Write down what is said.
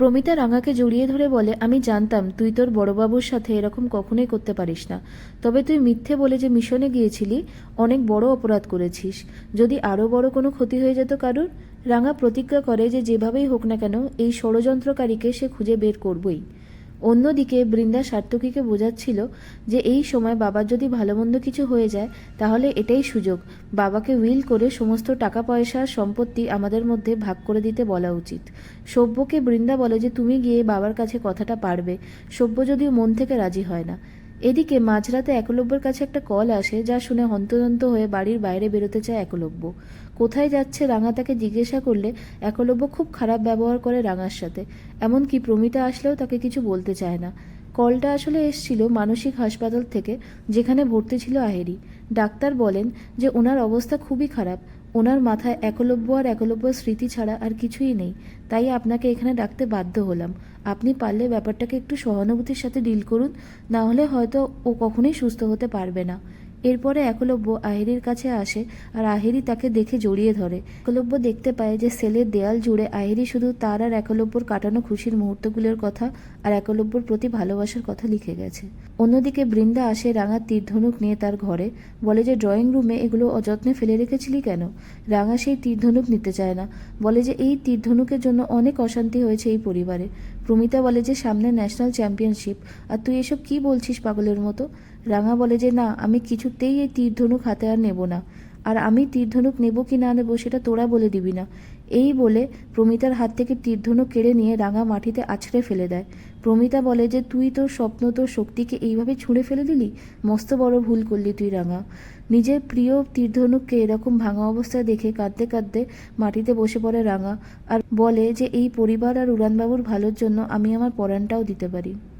প্রমিতা রাঙাকে জড়িয়ে ধরে বলে, আমি জানতাম তুই তোর বড়বাবুর সাথে এরকম কখনোই করতে পারিস না। তবে তুই মিথ্যে বলে যে মিশনে গিয়েছিলি, অনেক বড় অপরাধ করেছিস। যদি আরও বড় কোনো ক্ষতি হয়ে যেত কারুর? রাঙা প্রতিজ্ঞা করে যে যেভাবেই হোক না কেন, এই ষড়যন্ত্রকারীকে সে খুঁজে বের করবই। অন্যদিকে বৃন্দা সার্থকীকে বোঝাচ্ছিল যে এই সময় বাবার যদি ভালো মন্দ কিছু হয়ে যায়, তাহলে এটাই সুযোগ। বাবাকে উইল করে সমস্ত টাকা পয়সা সম্পত্তি আমাদের মধ্যে ভাগ করে দিতে বলা উচিত। সভ্যকে বৃন্দা বলে যে তুমি গিয়ে বাবার কাছে কথাটা পারবে। সভ্য যদিও মন থেকে রাজি হয় না। এদিকে মাঝরাতে একলব্যের কাছে একটা কল আসে যা শুনে হন্তদন্ত হয়ে বাড়ির বাইরে বেরোতে চায় একলব্য। কোথায় যাচ্ছে রাঙা তাকে জিজ্ঞাসা করলে একলব্য খুব খারাপ ব্যবহার করে রাঙার সাথে। এমনকি প্রমিতা আসলেও তাকে কিছু বলতে চায় না। কলটা আসলে এসছিল মানসিক হাসপাতাল থেকে, যেখানে ভর্তি ছিল আহেরি। ডাক্তার বলেন যে ওনার অবস্থা খুবই খারাপ। ওনার মাথায় একলব্য আর একলব্য স্মৃতি ছাড়া আর কিছুই নেই। তাই আপনাকে এখানে ডাকতে বাধ্য হলাম। আপনি পারলে ব্যাপারটাকে একটু সহানুভূতির সাথে ডিল করুন, না হলে হয়তো ও কখনোই সুস্থ হতে পারবে না। এরপরে একলব্য আহেরির কাছে আসে আর আহেরি তাকে দেখে জড়িয়ে ধরে। একলব্য দেখতে পায় যে সেলের দেয়াল জুড়ে আহেরি শুধু তার আর একলব্যর কাটানো খুশির মুহূর্তগুলোর কথা আর একলব্যর প্রতি ভালোবাসার কথা লিখে গেছে। অন্যদিকে বৃন্দা আসে রাঙা তীরধনুক নিয়ে তার ঘরে। বলে যে, ড্রয়িং রুমে এগুলো অযত্নে ফেলে রেখেছিলি কেন? রাঙা সেই তীরধনুক নিতে চায় না। বলে যে, এই তীরধনুকের জন্য অনেক অশান্তি হয়েছে এই পরিবারে। প্রমিতা বলে যে সামনে ন্যাশনাল চ্যাম্পিয়নশিপ, আর তুই এসব কি বলছিস পাগলের মতো? রাঙা বলে যে না, আমি কিছুতেই এই তীর ধনুক হাতে আর নেব না। আর আমি তীরধনুক নেব কি না নেব সেটা তোরা বলে দিবি না। এই বলে প্রমিতার হাত থেকে তীরধনুক কেড়ে নিয়ে রাঙা মাটিতে আছড়ে ফেলে দেয়। প্রমিতা বলে যে, তুই তোর স্বপ্ন, তোর শক্তিকে এইভাবে ছুঁড়ে ফেলে দিলি? মস্ত বড় ভুল করলি তুই, রাঙা। নিজের প্রিয় তীরধনুককে এরকম ভাঙা অবস্থায় দেখে কাঁদতে কাঁদতে মাটিতে বসে পড়ে রাঙা আর বলে যে, এই পরিবার আর উড়ানবাবুর ভালোর জন্য আমি আমার পরাণটাও দিতে পারি।